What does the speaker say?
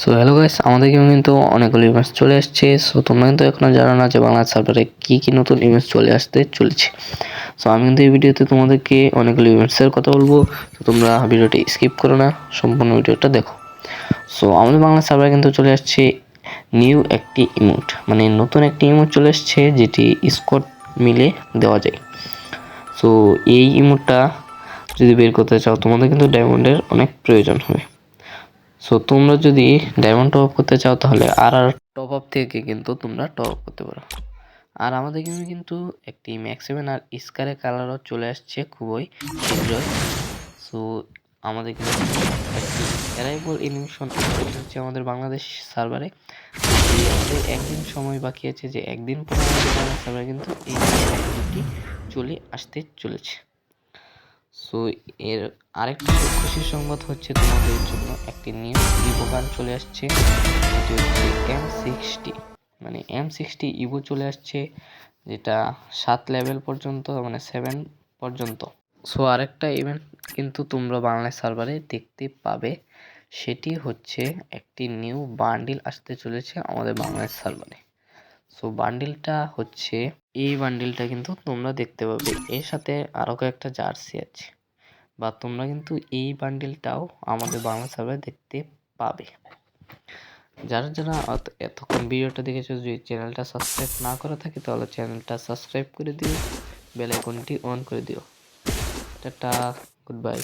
So hello guys আমাদের গেমে কিন্তু অনেকগুলো ইভেন্টস চলে আসছে। সো তোমরা কিন্তু এখনও জানো না যে বাংলা সার্ভারে কী কী নতুন ইভেন্টস চলে আসতে চলেছে। সো আমি কিন্তু এই ভিডিওতে তোমাদেরকে অনেকগুলো ইভেন্টসের কথা বলব। তো তোমরা ভিডিওটি স্কিপ করো না, সম্পূর্ণ ভিডিওটা দেখো। সো আমাদের বাংলা সার্ভারে কিন্তু চলে আসছে নিউ একটি ইমোট মানে নতুন একটি ইমোট চলে আসছে যেটি স্কট মিলে দেওয়া যায়। সো এই ইমোটটা যদি বের করতে চাও, তোমাদের কিন্তু ডায়মন্ডের অনেক প্রয়োজন হবে। সো তোমরা যদি ডায়মন্ড টপ আপ করতে চাও, তাহলে আর আর টপ আপ থেকে কিন্তু তোমরা টপ আপ করতে পারো। আর আমাদের গেমে কিন্তু একটি ম্যাক্স সেভেন আর স্কারের কালারও চলে আসছে খুবই শীঘ্রই। সো আমাদের কিন্তু একটি অ্যারাইভল এনিমেশন হচ্ছে আমাদের বাংলাদেশ সার্ভারে আমাদের একদিন সময় বাকি আছে যে একদিন পরে আমাদের সার্ভারে কিন্তু এই চলে আসতে চলেছে। সো এর আরেকটা খুশির সংবাদ হচ্ছে তোমাদের জন্য একটি নিউ ইভো গান চলে আসছে। এটি হচ্ছে এম সিক্সটি মানে এম সিক্সটি ইভো চলে আসছে, যেটা সাত লেভেল পর্যন্ত মানে সেভেন পর্যন্ত। সো আরেকটা ইভেন্ট কিন্তু তোমরা বাংলা সার্ভারে দেখতে পাবে। সেটি হচ্ছে একটি নিউ বান্ডিল আসতে চলেছে আমাদের বাংলাদেশ সার্ভারে সো বান্ডিলটা হচ্ছে, এই বান্ডিলটা কিন্তু তোমরা দেখতে পাবে। এর সাথে আরও কয়েকটা জার্সি আছে। বা তোমরা কিন্তু এই বান্ডিলটাও আমাদের বাংলা সার্ভারে দেখতে পাবে। যারা যারা এতক্ষণ ভিডিওটা দেখেছ, যদি চ্যানেলটা সাবস্ক্রাইব না করা থাকে, তাহলে চ্যানেলটা সাবস্ক্রাইব করে দিও। বেল আইকনটি অন করে দিও। Tata good bye